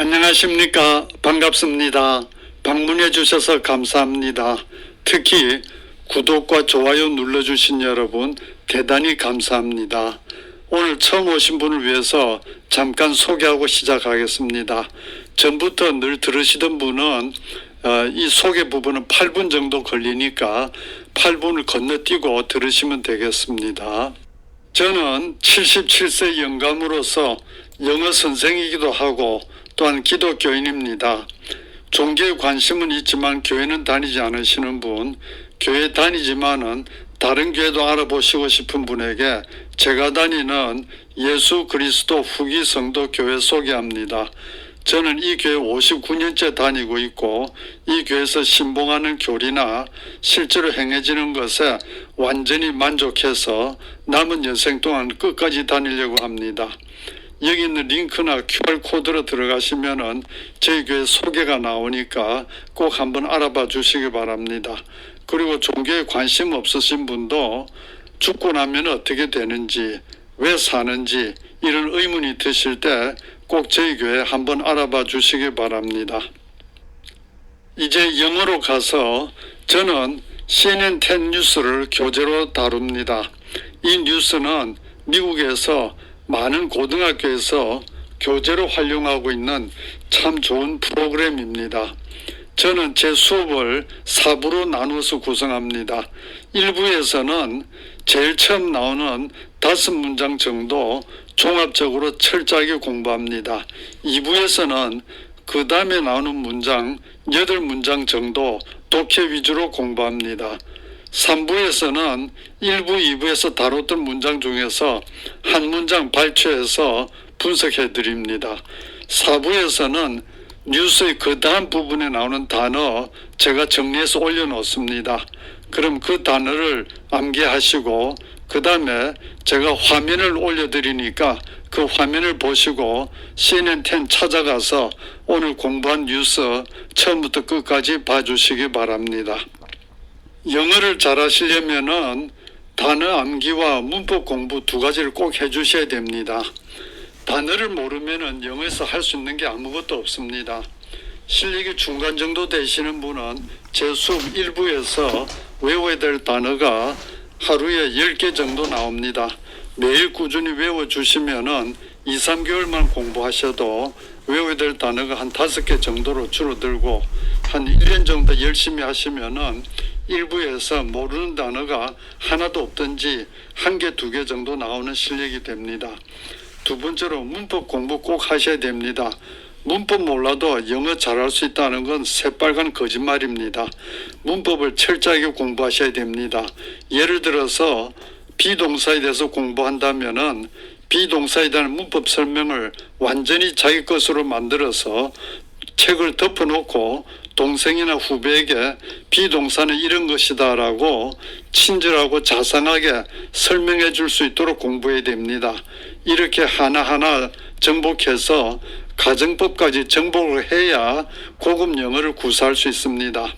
안녕하십니까. 반갑습니다. 방문해 주셔서 감사합니다. 특히 구독과 좋아요 눌러주신 여러분 대단히 감사합니다. 오늘 처음 오신 분을 위해서 잠깐 소개하고 시작하겠습니다. 전부터 늘 들으시던 분은 어, 이 소개 부분은 8분 정도 걸리니까 8분을 건너뛰고 들으시면 되겠습니다. 저는 77세 영감으로서 영어 선생이기도 하고 또한 기독교인입니다. 종교에 관심은 있지만 교회는 다니지 않으시는 분, 교회 다니지만은 다른 교회도 알아보시고 싶은 분에게 제가 다니는 예수 그리스도 후기 성도 교회 소개합니다. 저는 이 교회 59년째 다니고 있고 이 교회에서 신봉하는 교리나 실제로 행해지는 것에 완전히 만족해서 남은 여생 동안 끝까지 다니려고 합니다. 여기 있는 링크나 QR코드로 들어가시면은 저희 교회 소개가 나오니까 꼭 한번 알아봐 주시기 바랍니다. 그리고 종교에 관심 없으신 분도 죽고 나면 어떻게 되는지, 왜 사는지 이런 의문이 드실 때 꼭 저희 교회 한번 알아봐 주시기 바랍니다. 이제 영어로 가서 저는 CNN 10 뉴스를 교재로 다룹니다. 이 뉴스는 미국에서 많은 고등학교에서 교재로 활용하고 있는 참 좋은 프로그램입니다. 저는 제 수업을 4부로 나누어서 구성합니다. 1부에서는 제일 처음 나오는 다섯 문장 정도 종합적으로 철저하게 공부합니다. 2부에서는 그 다음에 나오는 문장 8문장 정도 독해 위주로 공부합니다. 3부에서는 1부, 2부에서 다뤘던 문장 중에서 한 문장 발췌해서 분석해 드립니다. 4부에서는 뉴스의 그 다음 부분에 나오는 단어 제가 정리해서 올려놓습니다. 그럼 그 단어를 암기하시고 그 다음에 제가 화면을 올려드리니까 그 화면을 보시고 CNN10 찾아가서 오늘 공부한 뉴스 처음부터 끝까지 봐주시기 바랍니다. 영어를 잘 하시려면은 단어 암기와 문법 공부 두 가지를 꼭 해주셔야 됩니다. 단어를 모르면은 영어에서 할 수 있는 게 아무것도 없습니다. 실력이 중간 정도 되시는 분은 제 수업 일부에서 외워야 될 단어가 하루에 10개 정도 나옵니다. 매일 꾸준히 외워주시면은 2, 3개월만 공부하셔도 외워야 될 단어가 한 5개 정도로 줄어들고 한 1년 정도 열심히 하시면은 일부에서 모르는 단어가 하나도 없든지 한 개, 두 개 정도 나오는 실력이 됩니다. 두 번째로 문법 공부 꼭 하셔야 됩니다. 문법 몰라도 영어 잘할 수 있다는 건 새빨간 거짓말입니다. 문법을 철저하게 공부하셔야 됩니다. 예를 들어서 비동사에 대해서 공부한다면은 비동사에 대한 문법 설명을 완전히 자기 것으로 만들어서 책을 덮어놓고 동생이나 후배에게 비동사는 이런 것이다라고 친절하고 자상하게 설명해 줄 수 있도록 공부해야 됩니다. 이렇게 하나하나 정복해서 가정법까지 정복을 해야 고급 영어를 구사할 수 있습니다.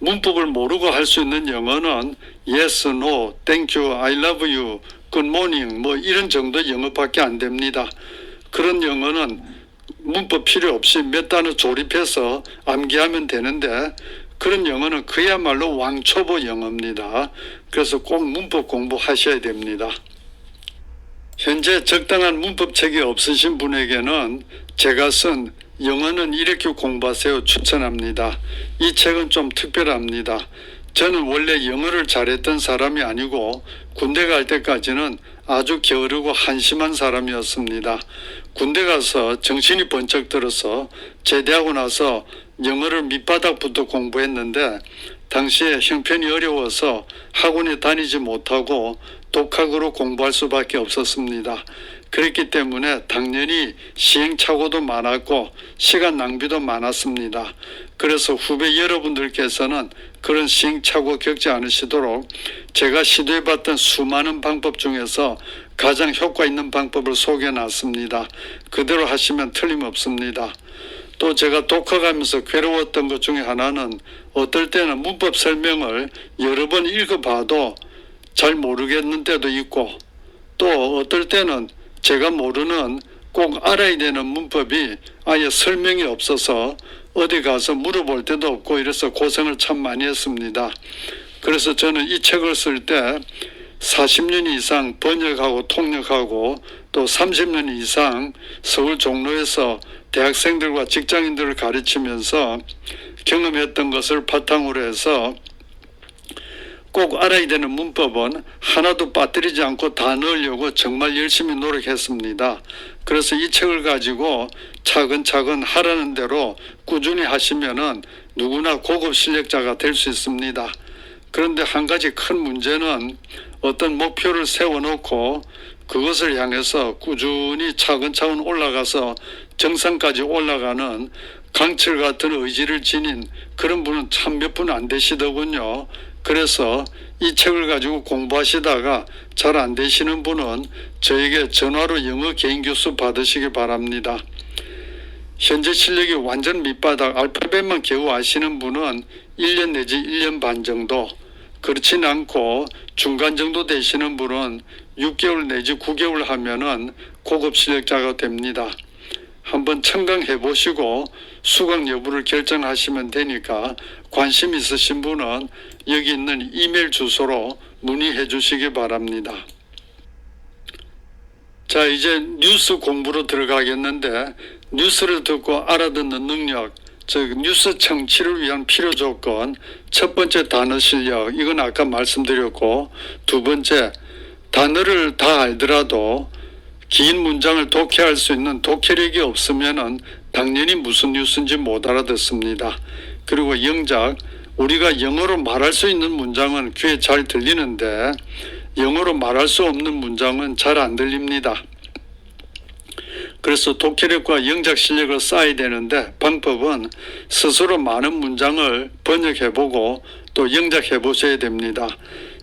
문법을 모르고 할 수 있는 영어는 yes, no, thank you, I love you, good morning 뭐 이런 정도 영어밖에 안 됩니다. 그런 영어는 문법 필요 없이 몇 단어 조립해서 암기하면 되는데 그런 영어는 그야말로 왕초보 영어입니다. 그래서 꼭 문법 공부하셔야 됩니다. 현재 적당한 문법책이 없으신 분에게는 제가 쓴 영어는 이렇게 공부하세요 추천합니다. 이 책은 좀 특별합니다. 저는 원래 영어를 잘했던 사람이 아니고 군대 갈 때까지는 아주 게으르고 한심한 사람이었습니다. 군대 가서 정신이 번쩍 들어서 제대하고 나서 영어를 밑바닥부터 공부했는데 당시에 형편이 어려워서 학원에 다니지 못하고 독학으로 공부할 수밖에 없었습니다. 그렇기 때문에 당연히 시행착오도 많았고 시간 낭비도 많았습니다. 그래서 후배 여러분들께서는 그런 시행착오 겪지 않으시도록 제가 시도해봤던 수많은 방법 중에서 가장 효과 있는 방법을 소개해 놨습니다. 그대로 하시면 틀림없습니다. 또 제가 독학하면서 괴로웠던 것 중에 하나는 어떨 때는 문법 설명을 여러 번 읽어봐도 잘 모르겠는 때도 있고 또 어떨 때는 제가 모르는 꼭 알아야 되는 문법이 아예 설명이 없어서 어디 가서 물어볼 데도 없고 이래서 고생을 참 많이 했습니다. 그래서 저는 이 책을 쓸 때 40년 이상 번역하고 통역하고 또 30년 이상 서울 종로에서 대학생들과 직장인들을 가르치면서 경험했던 것을 바탕으로 해서 꼭 알아야 되는 문법은 하나도 빠뜨리지 않고 다 넣으려고 정말 열심히 노력했습니다. 그래서 이 책을 가지고 차근차근 하라는 대로 꾸준히 하시면은 누구나 고급 실력자가 될 수 있습니다. 그런데 한 가지 큰 문제는 어떤 목표를 세워놓고 그것을 향해서 꾸준히 차근차근 올라가서 정상까지 올라가는 강철 같은 의지를 지닌 그런 분은 참 몇 분 안 되시더군요. 그래서 이 책을 가지고 공부하시다가 잘 안 되시는 분은 저에게 전화로 영어 개인 교수 받으시기 바랍니다. 현재 실력이 완전 밑바닥 알파벳만 겨우 아시는 분은 1년 내지 1년 반 정도 그렇진 않고 중간 정도 되시는 분은 6개월 내지 9개월 하면은 고급 실력자가 됩니다. 한번 청강해 보시고 수강 여부를 결정하시면 되니까 관심 있으신 분은 여기 있는 이메일 주소로 문의해 주시기 바랍니다. 자, 이제 뉴스 공부로 들어가겠는데 뉴스를 듣고 알아듣는 능력, 즉 뉴스 청취를 위한 필요 조건 첫 번째 단어 실력 이건 아까 말씀드렸고 두 번째 단어를 다 알더라도 긴 문장을 독해할 수 있는 독해력이 없으면은 당연히 무슨 뉴스인지 못 알아듣습니다. 그리고 영작 우리가 영어로 말할 수 있는 문장은 귀에 잘 들리는데 영어로 말할 수 없는 문장은 잘 안 들립니다. 그래서 독해력과 영작 실력을 쌓아야 되는데 방법은 스스로 많은 문장을 번역해보고 또 영작해 보셔야 됩니다.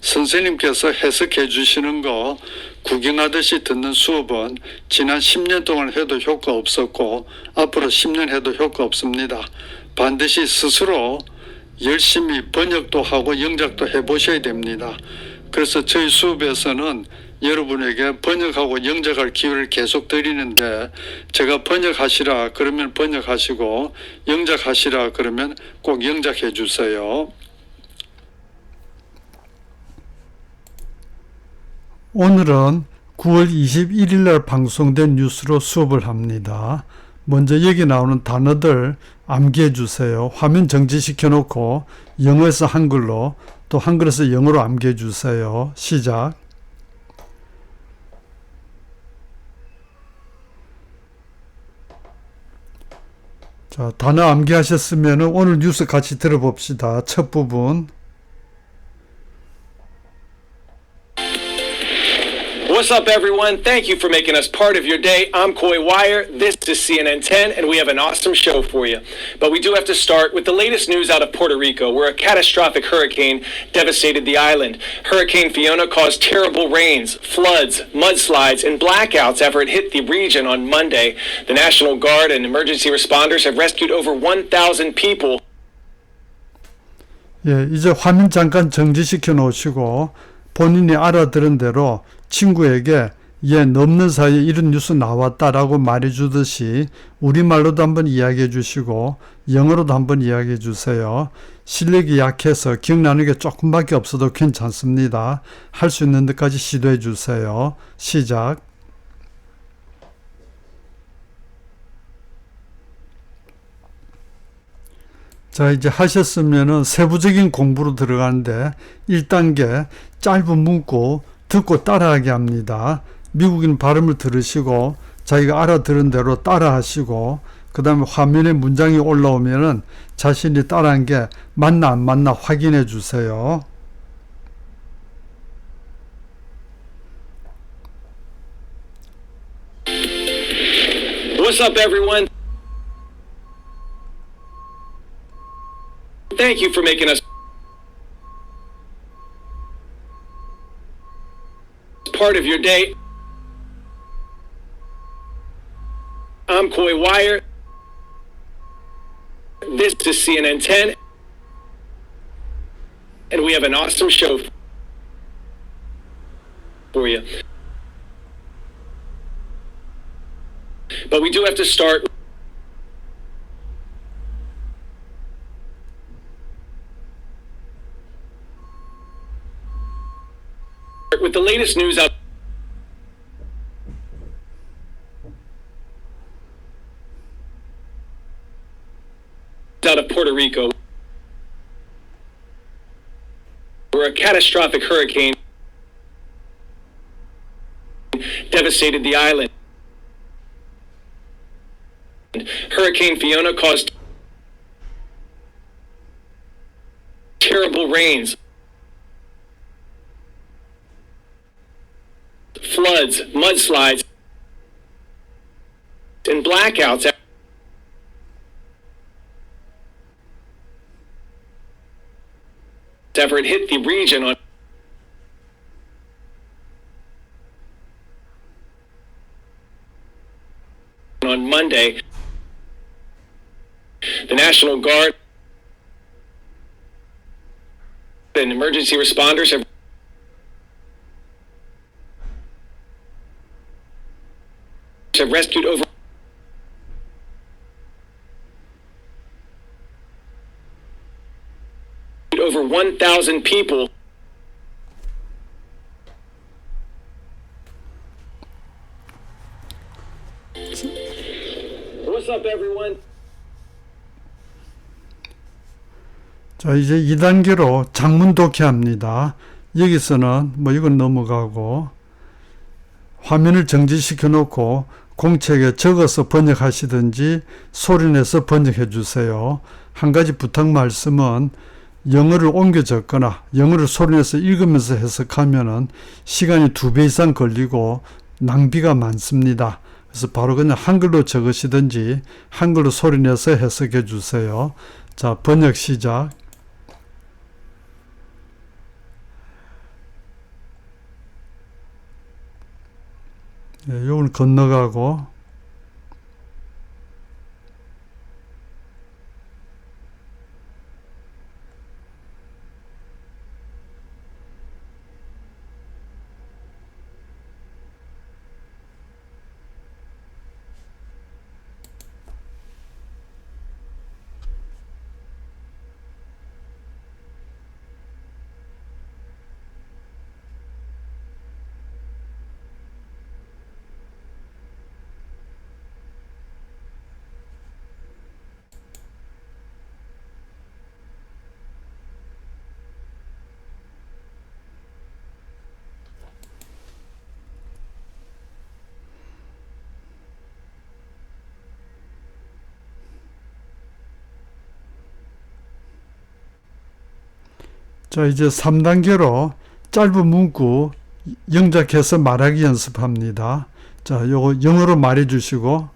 선생님께서 해석해 주시는 거 구경하듯이 듣는 수업은 지난 10년 동안 해도 효과 없었고 앞으로 10년 해도 효과 없습니다. 반드시 스스로 열심히 번역도 하고 영작도 해보셔야 됩니다. 그래서 저희 수업에서는 여러분에게 번역하고 영작할 기회를 계속 드리는데 제가 번역하시라 그러면 번역하시고 영작하시라 그러면 꼭 영작해 주세요. 오늘은 9월 21일 날 방송된 뉴스로 수업을 합니다. 먼저 여기 나오는 단어들 암기해 주세요. 화면 정지시켜 놓고 영어에서 한글로 또 한글에서 영어로 암기해 주세요. 시작. 자, 단어 암기하셨으면 오늘 뉴스 같이 들어봅시다. 첫 부분. What's up, everyone? Thank you for making us part of your day. I'm Coy Wire. This is CNN 10, and we have an awesome show for you. But we do have to start with the latest news out of Puerto Rico, where a catastrophic hurricane devastated the island. Hurricane Fiona caused terrible rains, floods, mudslides, and blackouts after it hit the region on Monday. The National Guard and emergency responders have rescued over 1,000 people 예, 이제 화면 잠깐 정지시켜 놓으시고 본인이 알아들은 대로 친구에게 예, 넘는 사이에 이런 뉴스 나왔다라고 말해 주듯이 우리말로도 한번 이야기해 주시고 영어로도 한번 이야기해 주세요. 실력이 약해서 기억나는 게 조금밖에 없어도 괜찮습니다. 할 수 있는 데까지 시도해 주세요. 시작. 자, 이제 하셨으면은 세부적인 공부로 들어가는데 1단계 짧은 문구 듣고 따라하게 합니다. 미국인 발음을 들으시고 자기가 알아들은 대로 따라하시고 그 다음에 화면에 문장이 올라오면은 자신이 따라한 게 맞나 안 맞나 확인해 주세요. Part of your day. I'm Coy Wire. This is CNN 10. And we have an awesome show for you. But we do have to start with the latest news out. Out of Puerto Rico, where a catastrophic hurricane devastated the island. Hurricane Fiona caused terrible rains, floods, mudslides, and blackouts it hit the region on on Monday. The National Guard and emergency responders have have rescued over 1,000 people. What's up, everyone? 자, 이제 2단계로 장문 독해합니다. 여기서는 뭐 이건 넘어가고 화면을 정지시켜 놓고 공책에 적어서 번역하시든지 소리내서 번역해 주세요. 한 가지 부탁 말씀은 영어를 옮겨 적거나 영어를 소리내서 읽으면서 해석하면은 시간이 두 배 이상 걸리고 낭비가 많습니다. 그래서 바로 그냥 한글로 적으시든지 한글로 소리내서 해석해 주세요. 자, 번역 시작. 예, 요건 건너가고 자 이제 3단계로 짧은 문구 영작해서 말하기 연습합니다. 자 요거 영어로 말해 주시고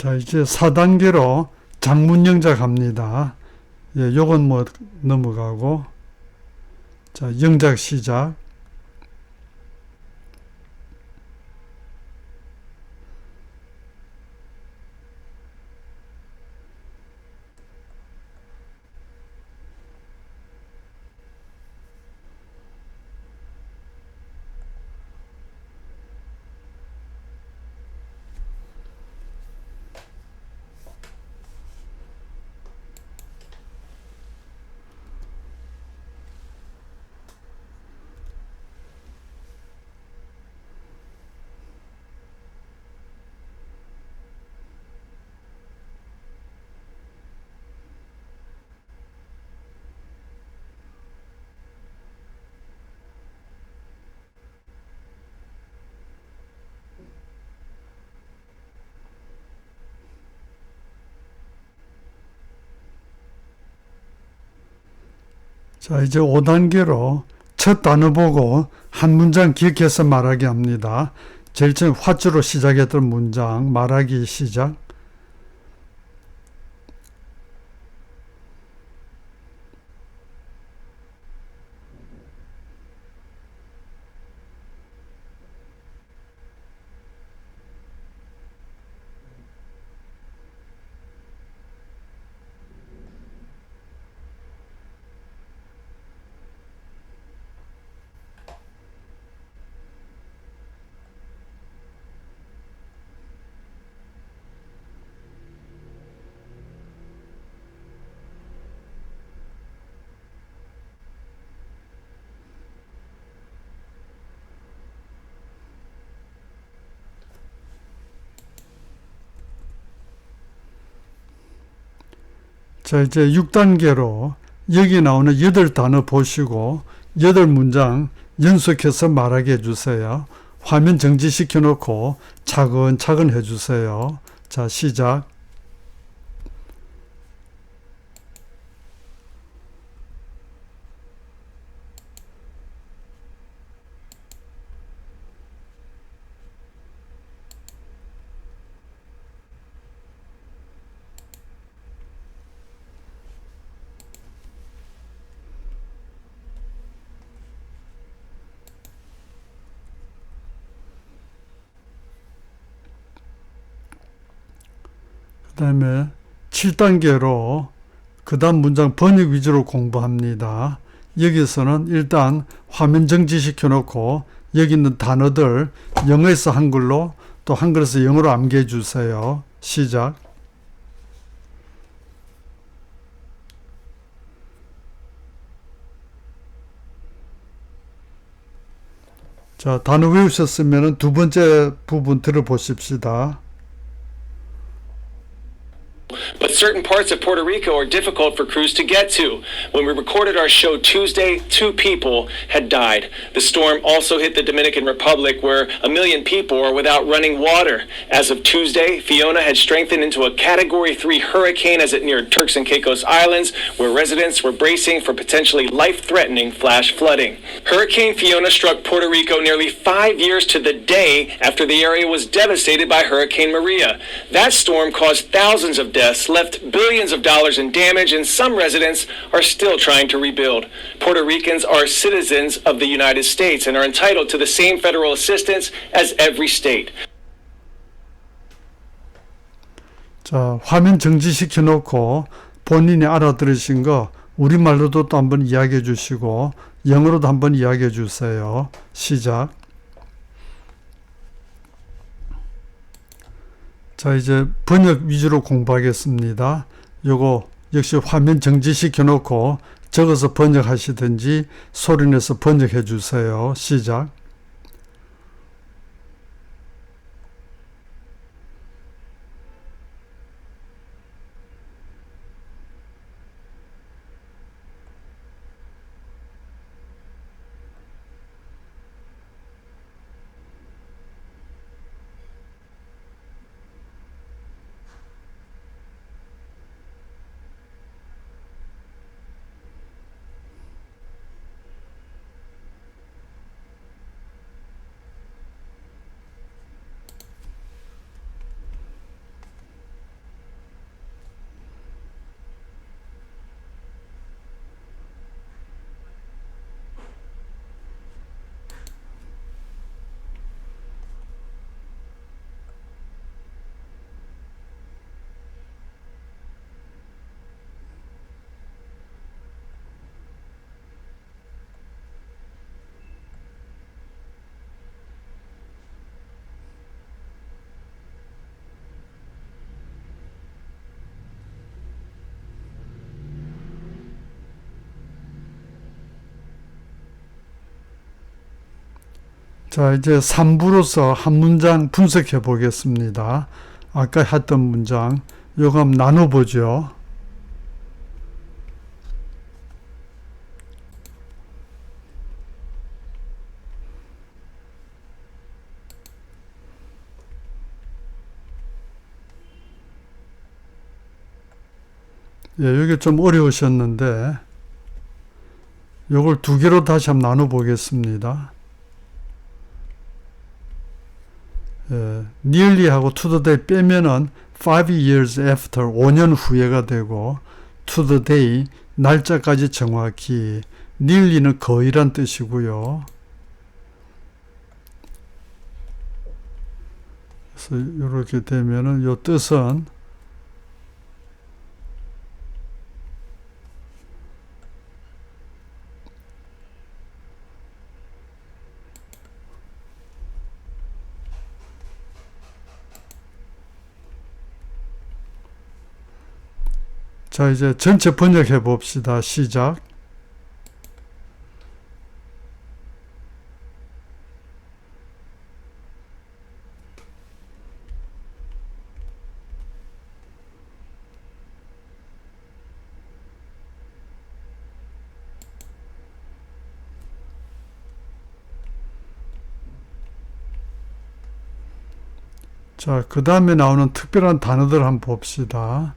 자, 이제 4단계로 장문영자 갑니다. 예, 요건 뭐 넘어가고. 자, 영작 시작. 자, 이제 5단계로 첫 단어 보고 한 문장 기억해서 말하기 합니다. 제일 처음 화주로 시작했던 문장 말하기 시작. 자, 이제 6단계로 여기 나오는 8단어 보시고 8문장 연속해서 말하게 해주세요. 화면 정지시켜 놓고 차근차근 해주세요. 자, 시작. 그 다음에 7단계로 그 다음 문장 번역 위주로 공부합니다. 여기서는 일단 화면 정지시켜 놓고 여기 있는 단어들 영어에서 한글로 또 한글에서 영어로 암기해 주세요. 시작. 자, 단어 외우셨으면 두 번째 부분 들어보십시다. But certain parts of Puerto Rico are difficult for crews to get to. When we recorded our show Tuesday, two people had died. The storm also hit the Dominican Republic, where a million people are without running water. As of Tuesday, Fiona had strengthened into a Category 3 hurricane as it neared Turks and Caicos Islands, where residents were bracing for potentially life threatening flash flooding. Hurricane Fiona struck Puerto Rico nearly five years to the day after the area was devastated by Hurricane Maria. That storm caused thousands of deaths, left billions of dollars in damage, and some residents are still trying to rebuild. Puerto Ricans are citizens of the United States and are entitled to the same federal assistance as every state. 자, 화면 정지시켜 놓고 본인이 알아들으신 거 우리말로도 또 한번 이야기해 주시고 영어로도 한번 이야기해 주세요. 시작. 자, 이제 번역 위주로 공부하겠습니다. 요거 역시 화면 정지시켜 놓고 적어서 번역하시든지 소리내서 번역해 주세요. 시작. 자, 이제 3부로서 한 문장 분석해 보겠습니다. 아까 했던 문장, 요거 한번 나눠보죠. 예, 이게 좀 어려우셨는데, 요걸 두 개로 다시 한번 나눠보겠습니다. 예, nearly하고 to the day 빼면은 5 years after 5년 후에가 되고 to the day 날짜까지 정확히 nearly는 거의란 뜻이고요. 그래서 이렇게 되면은 요 뜻은 자 이제 전체 번역해 봅시다. 시작. 자, 그 다음에 나오는 특별한 단어들 한번 봅시다.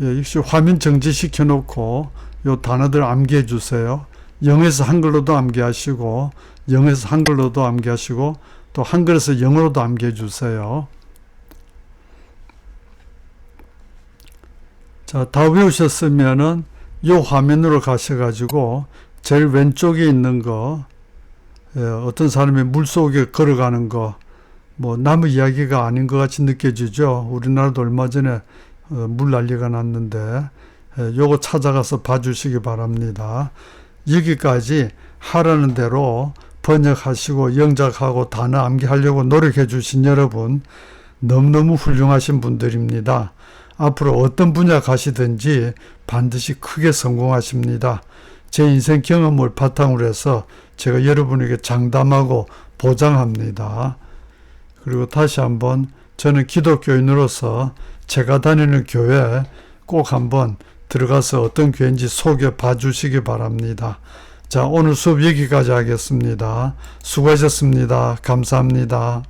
예, 역시 화면 정지시켜 놓고 요 단어들 암기해 주세요. 영에서 한글로도 암기하시고 영에서 한글로도 암기하시고 또 한글에서 영어로도 암기해 주세요. 자, 다 외우셨으면은 요 화면으로 가셔가지고 제일 왼쪽에 있는 거 예, 어떤 사람이 물 속에 걸어가는 거 뭐 남의 이야기가 아닌 것 같이 느껴지죠. 우리나라도 얼마 전에 어, 물 난리가 났는데 에, 요거 찾아가서 봐주시기 바랍니다. 여기까지 하라는 대로 번역하시고 영작하고 단어 암기하려고 노력해 주신 여러분 너무너무 훌륭하신 분들입니다. 앞으로 어떤 분야 가시든지 반드시 크게 성공하십니다. 제 인생 경험을 바탕으로 해서 제가 여러분에게 장담하고 보장합니다. 그리고 다시 한번 저는 기독교인으로서 제가 다니는 교회 꼭 한번 들어가서 어떤 교회인지 소개 봐주시기 바랍니다. 자, 오늘 수업 여기까지 하겠습니다. 수고하셨습니다. 감사합니다.